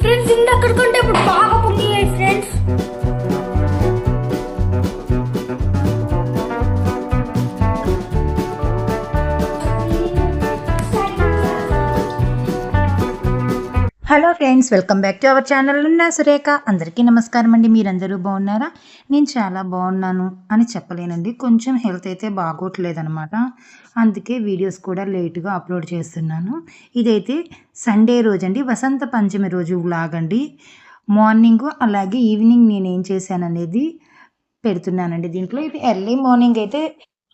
Friends ఇందక్కడ కంటే ఇప్పుడు బాగా పొంగియాయి friends friends welcome back to our channel ఉన్న సురేఖ. అందరికీ నమస్కారం అండి. మీరందరూ బాగున్నారా? నేను చాలా బాగున్నాను అని చెప్పలేనండి. కొంచెం హెల్త్ అయితే బాగోట్లేదనమాట అందుకే వీడియోస్ కూడా లేట్గా అప్లోడ్ చేస్తున్నాను. ఇదైతే సండే రోజు అండి వసంత పంచమి రోజు లాగండి మార్నింగ్ అలాగే ఈవినింగ్ నేను ఏం చేశాననేది పెడుతున్నానండి దీంట్లో. ఇది ఎర్లీ మార్నింగ్ అయితే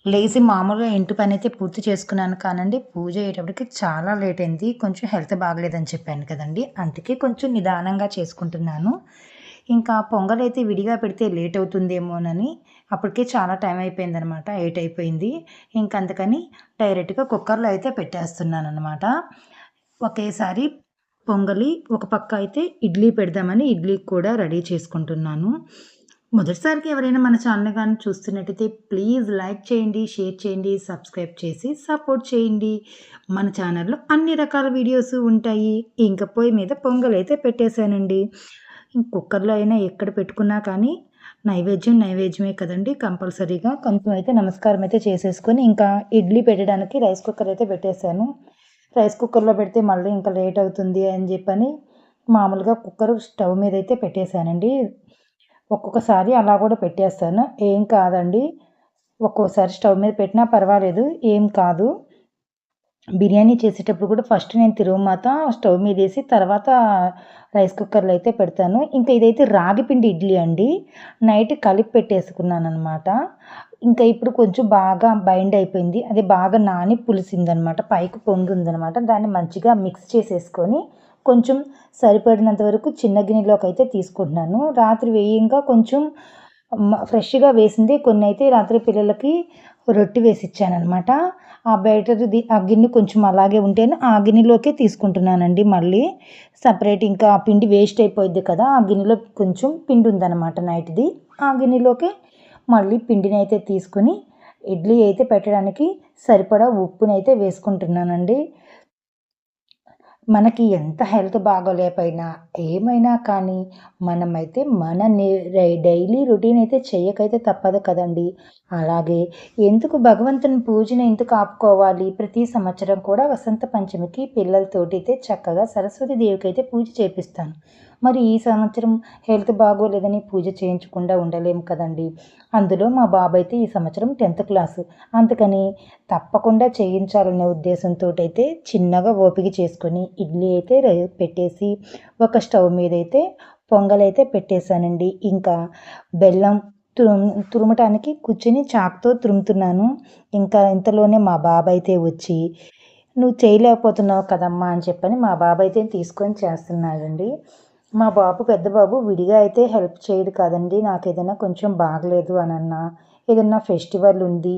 లేచి మామూలుగా ఇంటి పని అయితే పూర్తి చేసుకున్నాను కానండి పూజ అయ్యేటప్పటికి చాలా లేట్ అయింది. కొంచెం హెల్త్ బాగలేదని చెప్పాను కదండి. అందుకే కొంచెం నిదానంగా చేసుకుంటున్నాను. ఇంకా పొంగల్ అయితే విడిగా పెడితే లేట్ అవుతుందేమోనని అప్పటికే చాలా టైం అయిపోయింది అనమాట ఎయిట్ అయిపోయింది. ఇంక అందుకని డైరెక్ట్గా కుక్కర్లో అయితే పెట్టేస్తున్నాను అనమాట ఒకేసారి పొంగలి ఒక పక్క అయితే ఇడ్లీ పెడదామని ఇడ్లీ కూడా రెడీ చేసుకుంటున్నాను. మొదటిసారికి ఎవరైనా మన ఛానల్ కానీ చూస్తున్నట్టయితే ప్లీజ్ లైక్ చేయండి షేర్ చేయండి సబ్స్క్రైబ్ చేసి సపోర్ట్ చేయండి. మన ఛానల్లో అన్ని రకాల వీడియోస్ ఉంటాయి. ఇంకా పొయ్యి మీద పొంగల్ అయితే పెట్టేశానండి. కుక్కర్లో అయినా ఎక్కడ పెట్టుకున్నా కానీ నైవేద్యం నైవేద్యమే కదండి. కంపల్సరీగా కొంచెం అయితే నమస్కారం అయితే చేసేసుకొని ఇంకా ఇడ్లీ పెట్టడానికి రైస్ కుక్కర్ అయితే పెట్టేశాను. రైస్ కుక్కర్లో పెడితే మళ్ళీ ఇంకా లేట్ అవుతుంది అని చెప్పని మామూలుగా కుక్కర్ స్టవ్ మీద అయితే పెట్టేశానండి. ఒక్కొక్కసారి అలా కూడా పెట్టేస్తాను. ఏం కాదండి. ఒక్కోసారి స్టవ్ మీద పెట్టినా పర్వాలేదు. ఏం కాదు. బిర్యానీ చేసేటప్పుడు కూడా ఫస్ట్ నేను తిరుగుమాత స్టవ్ మీద వేసి తర్వాత రైస్ కుక్కర్లో అయితే పెడతాను. ఇంకా ఇదైతే రాగిపిండి ఇడ్లీ అండి. నైట్ కలిపి పెట్టేసుకున్నాను అనమాట ఇంకా ఇప్పుడు కొంచెం బాగా బైండ్ అయిపోయింది. అది బాగా నాని పులిసిందనమాట పైకి పొంగి ఉందనమాట దాన్ని మంచిగా మిక్స్ చేసేసుకొని కొంచెం సరిపడినంత వరకు చిన్న గిన్నెలోకి అయితే తీసుకుంటున్నాను. రాత్రి వేయంగా కొంచెం ఫ్రెష్గా వేసింది కొన్ని అయితే రాత్రి పిల్లలకి రొట్టె వేసి ఇచ్చానమాట ఆ బయటది ఆ గిన్నె కొంచెం అలాగే ఉంటేనే ఆ గిన్నెలోకే తీసుకుంటున్నానండి మళ్ళీ. సపరేట్ ఇంకా ఆ పిండి వేస్ట్ అయిపోయింది కదా ఆ గిన్నెలో కొంచెం పిండి ఉందన్నమాట నైట్ది. ఆ గిన్నెలోకి మళ్ళీ పిండిని అయితే తీసుకుని ఇడ్లీ అయితే పెట్టడానికి సరిపడా ఉప్పునైతే వేసుకుంటున్నానండి. మనకి ఎంత హెల్త్ బాగోలేకపోయినా ఏమైనా కానీ మనమైతే మన డైలీ రొటీన్ అయితే చేయకైతే తప్పదు కదండి. అలాగే ఎందుకు భగవంతుని పూజను ఎందుకు ఆపుకోవాలి? ప్రతి సంవత్సరం కూడా వసంత పంచమికి పిల్లలతోటి అయితే చక్కగా సరస్వతి దేవికి అయితే పూజ చేపిస్తాను. మరి ఈ సంవత్సరం హెల్త్ బాగోలేదని పూజ చేయించకుండా ఉండలేము కదండి. అందులో మా బాబు అయితే ఈ సంవత్సరం టెన్త్ క్లాసు. అందుకని తప్పకుండా చేయించాలనే ఉద్దేశంతో అయితే చిన్నగా ఓపిక చేసుకొని ఇడ్లీ అయితే పెట్టేసి ఒక స్టవ్ మీద అయితే పొంగలైతే పెట్టేశానండి. ఇంకా బెల్లం తురుము తురుమటానికి కూర్చొని చాక్తో తురుముతున్నాను. ఇంకా ఇంతలోనే మా బాబాయ్ అయితే వచ్చి నువ్వు చేయలేకపోతున్నావు కదమ్మా అని చెప్పని మా బాబాయ్ అయితే తీసుకొని చేస్తున్నాడండి. మా బాబు పెద్ద బాబు విడిగా అయితే హెల్ప్ చేయడు కదండి. నాకు ఏదైనా కొంచెం బాగలేదు అని అన్నా ఏదన్నా ఫెస్టివల్ ఉంది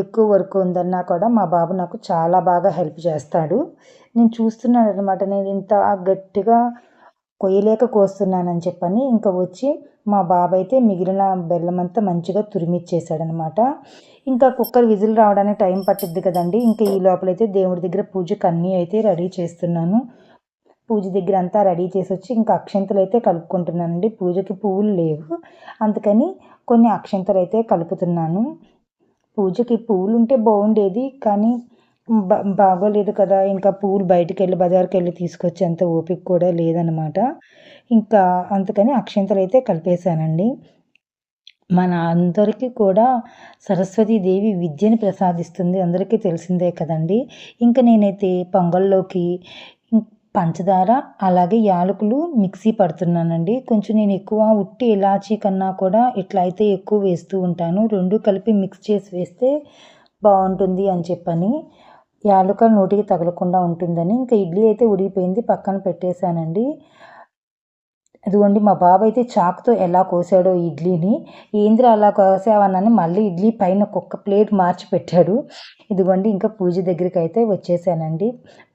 ఎక్కువ వర్క్ ఉందన్నా కూడా మా బాబు నాకు చాలా బాగా హెల్ప్ చేస్తాడు. నేను చూస్తున్నాను అనమాట నేను ఇంత గట్టిగా కొయ్యలేక కోస్తున్నానని చెప్పని ఇంకా వచ్చి మా బాబు అయితే మిగిలిన బెల్లం అంతా మంచిగా తురిమిచ్చేసాడనమాట ఇంకా కుక్కర్ విజిల్ రావడానికి టైం పట్టుద్ది కదండి. ఇంకా ఈ లోపలైతే దేవుడి దగ్గర పూజకు అన్నీ అయితే రెడీ చేస్తున్నాను. పూజ దగ్గర అంతా రెడీ చేసి వచ్చి ఇంకా అక్షంతలు అయితే కలుపుకుంటున్నానండి. పూజకి పువ్వులు లేవు. అందుకని కొన్ని అక్షంతలు అయితే కలుపుతున్నాను. పూజకి పువ్వులు ఉంటే బాగుండేది కానీ బా బాగోలేదు కదా. ఇంకా పువ్వులు బయటికి వెళ్ళి బజార్కి వెళ్ళి తీసుకొచ్చేంత ఓపిక కూడా లేదనమాట. ఇంకా అందుకని అక్షంతలు అయితే కలిపేశానండి. మన అందరికీ కూడా సరస్వతీదేవి విద్యను ప్రసాదిస్తుంది. అందరికీ తెలిసిందే కదండి. ఇంకా నేనైతే పొంగల్లోకి పంచదార అలాగే యాలకులు మిక్సీ పడుతున్నానండి. కొంచెం నేను ఎక్కువ ఉట్టి ఇలాచీ కన్నా కూడా ఇట్లా అయితే ఎక్కువ వేస్తూ ఉంటాను. రెండు కలిపి మిక్స్ చేసి వేస్తే బాగుంటుంది అని చెప్పని యాలకులు నోటికి తగలకుండా ఉంటుందని. ఇంకా ఇడ్లీ అయితే ఉడిగిపోయింది పక్కన పెట్టేశానండి. అదిగోండి మా బాబు అయితే చాకుతో ఎలా కోసాడో ఇడ్లీని. ఏంద్ర అలా కోసావనని మళ్ళీ ఇడ్లీ పైన ఒక్కొక్క ప్లేట్ మార్చి పెట్టాడు. ఇదిగోండి ఇంకా పూజ దగ్గరికి అయితే వచ్చేసానండి.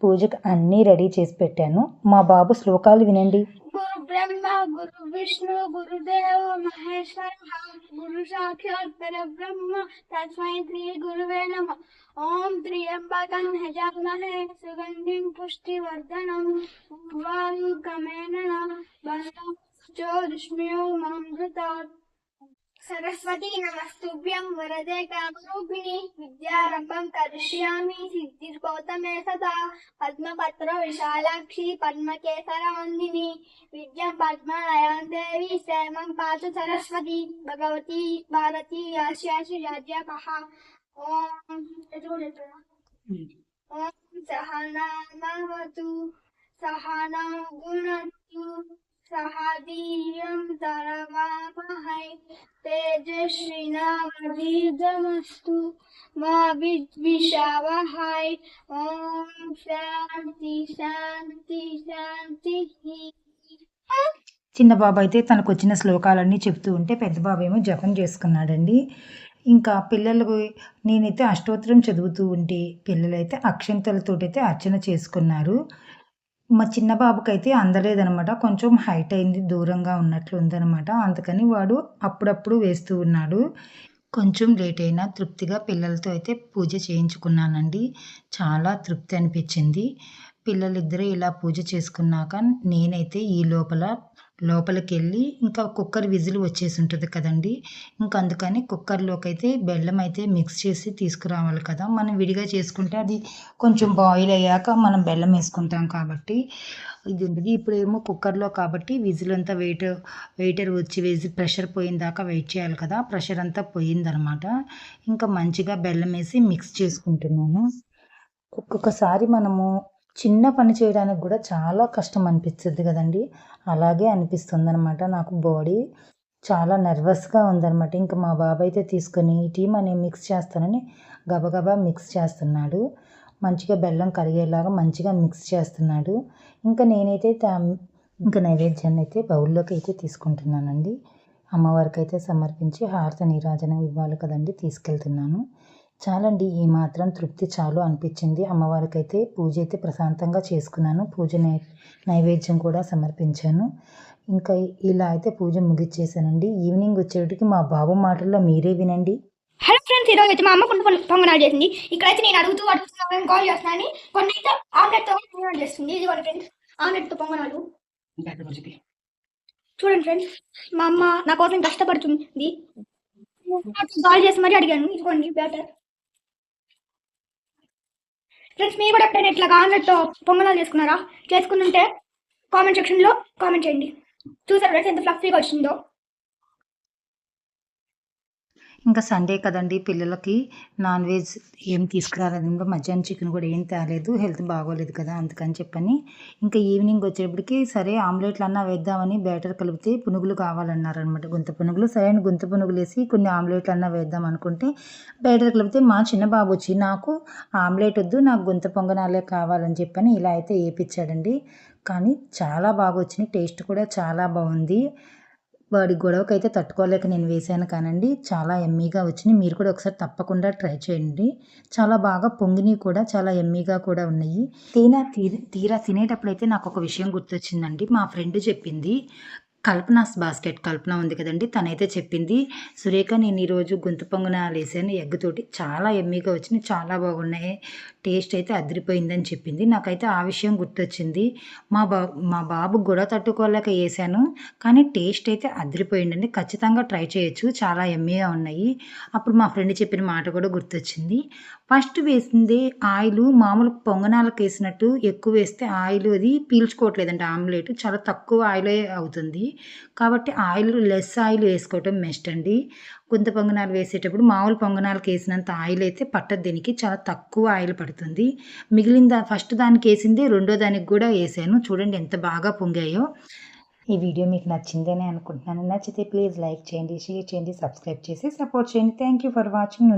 పూజకు అన్నీ రెడీ చేసి పెట్టాను. మా బాబు శ్లోకాలు వినండి. గురు బ్రహ్మ గురు విష్ణు గురుదేవ మహేశ్వర గురు సాక్షాత్ పరబ్రహ్మ తస్మై శ్రీ గురువే నమ. ఓం త్రియంబకం హజామహే సుగంధిం పుష్టివర్ధనం. च दुष्म्यो मामृतात् सरस्वती नमस्तुभ्यं वरदे कामरूपिणि, विद्यारम्भं करिष्यामि सिद्धिर्गौतमे सदा। पद्मपत्र विशालाक्षी पद्मकेसरवन्दिनि विद्यां पद्मनयां देवी सेवं पातु सरस्वती, भगवती, भारती यास्यासि याज्ञकः ॐ ॐ सहनामवतु, सहनौ गुणतु సహదీయం దరవామహై తేజస్వినామీర్గమస్తు మా విద్విషావహై ఓం శాంతి శాంతి శాంతి. చిన్న బాబు అయితే తనకు వచ్చిన శ్లోకాలన్నీ చెప్తూ ఉంటే పెద్ద బాబు ఏమో జపం చేసుకున్నాడండి. ఇంకా పిల్లలకు నేనైతే అష్టోత్తరం చదువుతూ ఉంటే పిల్లలైతే అక్షంతలతోటైతే అర్చన చేసుకున్నారు. మా చిన్న బాబుకైతే అందలేదనమాట. కొంచెం హైట్ అయింది దూరంగా ఉన్నట్లు ఉందనమాట. అందుకని వాడు అప్పుడప్పుడు వేస్తూ ఉన్నాడు. కొంచెం లేట్ అయినా తృప్తిగా పిల్లలతో అయితే పూజ చేయించుకున్నానండి. చాలా తృప్తి అనిపించింది. పిల్లలిద్దరూ ఇలా పూజ చేసుకున్నాక నేనైతే ఈ లోపల లోపలికి వెళ్ళి ఇంకా కుక్కర్ విజిల్ వచ్చేసి ఉంటుంది కదండి. ఇంకా అందుకని కుక్కర్లోకి అయితే బెల్లం అయితే మిక్స్ చేసి తీసుకురావాలి కదా. మనం విడిగా చేసుకుంటే అది కొంచెం బాయిల్ అయ్యాక మనం బెల్లం వేసుకుంటాం కాబట్టి. ఇది ఉంటుంది ఇప్పుడేమో కుక్కర్లో కాబట్టి విజిల్ అంతా వెయిట్ వెయిటర్ వచ్చి వేసి ప్రెషర్ పోయిన దాకా వెయిట్ చేయాలి కదా. ప్రెషర్ అంతా పోయిందనమాట. ఇంకా మంచిగా బెల్లం వేసి మిక్స్ చేసుకుంటున్నాను. ఒక్కొక్కసారి మనము చిన్న పని చేయడానికి కూడా చాలా కష్టం అనిపిస్తుంది కదండి. అలాగే అనిపిస్తుంది అనమాట నాకు బాడీ. చాలా నర్వస్గా ఉందన్నమాట. ఇంకా మా బాబాయ్ అయితే తీసుకొని ఈ టీ అని మిక్స్ చేస్తానని గబగబా మిక్స్ చేస్తున్నాడు. మంచిగా బెల్లం కరిగేలాగా మంచిగా మిక్స్ చేస్తున్నాడు. ఇంకా నేనైతే తా- ఇంకా నైవేద్యాన్ని అయితే బౌల్లోకి అయితే తీసుకుంటున్నానండి. అమ్మవారికి అయితే సమర్పించి హారత నీరాజనం ఇవ్వాలి కదండి తీసుకెళ్తున్నాను. చాలండి ఈ మాత్రం తృప్తి చాలు అనిపించింది. అమ్మవారికి అయితే పూజ అయితే ప్రశాంతంగా చేసుకున్నాను. పూజ నై నైవేద్యం కూడా సమర్పించాను. ఇంకా ఇలా అయితే పూజ ముగిచ్చేసానండి. ఈవినింగ్ వచ్చేటికి మా బాబు మాటల్లో మీరే వినండి. హలో ఫ్రెండ్స్ ఈరోజు అయితే మా అమ్మ కొన్ని పొంగ- పొంగనాలు చేసింది. ఇక్కడైతే నేను అడుగుతూ అడుగుతున్నాను కాల్ చేస్తున్నాను. కొన్ని అయితే ఆమ్లెట్తో పొంగనాలు చేస్తుంది. ఇది కూడా ఫ్రెండ్స్ ఆమ్లెట్తో పొంగనాలు. చూడండి ఫ్రెండ్స్ మా అమ్మ నా కోసం కష్టపడుతుంది. కాల్ చేసి మరీ అడిగాను. ఇదిగోండి బ్యాటర్. ఫ్రెండ్స్ మీరు కూడా ఎప్పుడైనా ఇట్లా ఆమ్లెట్తో పొంగనాలు చేసుకున్నారా? చేసుకుంటుంటే కామెంట్ సెక్షన్లో కామెంట్ చేయండి. చూసారు ఫ్రెండ్స్ ఎంత ఫ్లఫీగా వచ్చిందో? ఇంకా సండే కదండి పిల్లలకి నాన్ వెజ్ ఏం తీసుకురాలేదు. ఇంకా మధ్యాహ్నం చికెన్ కూడా ఏం తేలేదు. హెల్త్ బాగోలేదు కదా అందుకని చెప్పని. ఇంకా ఈవినింగ్ వచ్చేటప్పటికి సరే ఆమ్లెట్లు అన్నా వేద్దామని బ్యాటర్ కలిపితే పునుగులు కావాలన్నారనమాట గుంత పునుగులు. సరైన గుంత పునుగులు వేసి కొన్ని ఆమ్లెట్లు అన్నా వేద్దాం అనుకుంటే బ్యాటర్ కలిపితే మా చిన్న బాబు వచ్చి నాకు ఆమ్లెట్ వద్దు నాకు గుంత పొంగనాలే కావాలని చెప్పని ఇలా అయితే వేపించాడండి కానీ చాలా బాగా వచ్చినాయి టేస్ట్ కూడా చాలా బాగుంది. వాడి గొడవకి అయితే తట్టుకోలేక నేను వేసాను కానండి. చాలా ఎమ్మీగా వచ్చినాయి మీరు కూడా ఒకసారి తప్పకుండా ట్రై చేయండి. చాలా బాగా పొంగినవి కూడా చాలా ఎమ్మీగా కూడా ఉన్నాయి. తీనా తీరా తినేటప్పుడు అయితే నాకు ఒక విషయం గుర్తొచ్చిందండి. మా ఫ్రెండ్ చెప్పింది కల్పనాస్ బాస్కెట్ కల్పన ఉంది కదండి. తనైతే చెప్పింది సురేఖ నేను ఈరోజు గొంతు పొంగున లేసాను ఎగ్గుతోటి చాలా ఎమ్మీగా వచ్చినాయి చాలా బాగున్నాయి. టేస్ట్ అయితే అదిరిపోయిందని చెప్పింది. నాకైతే ఆ విషయం గుర్తొచ్చింది. మా బా మా బాబు గొడవ తట్టుకోలేక వేసాను కానీ టేస్ట్ అయితే అదిరిపోయిందండి. ఖచ్చితంగా ట్రై చేయొచ్చు. చాలా ఎమ్మీగా ఉన్నాయి. అప్పుడు మా ఫ్రెండ్ చెప్పిన మాట కూడా గుర్తొచ్చింది. ఫస్ట్ వేసింది ఆయిల్. మామూలు పొంగనాలకు వేసినట్టు ఎక్కువ వేస్తే ఆయిల్ అది పీల్చుకోవట్లేదండి ఆమ్లెట్. చాలా తక్కువ ఆయిలే అవుతుంది. కాబట్టి ఆయిల్ లెస్ ఆయిల్ వేసుకోవటం బెస్ట్ అండి. గుంత పొంగనాలు వేసేటప్పుడు మామూలు పొంగనాలకు వేసినంత ఆయిల్ అయితే పట్టదు దీనికి చాలా తక్కువ ఆయిల్ పడుతుంది. మిగిలిన దా ఫస్ట్ దానికి వేసింది రెండో దానికి కూడా వేసాను. చూడండి ఎంత బాగా పొంగాయో. ఈ వీడియో మీకు నచ్చిందని అనుకుంటున్నాను. నచ్చితే ప్లీజ్ లైక్ చేయండి షేర్ చేయండి సబ్స్క్రైబ్ చేసి సపోర్ట్ చేయండి. Thank you for watching.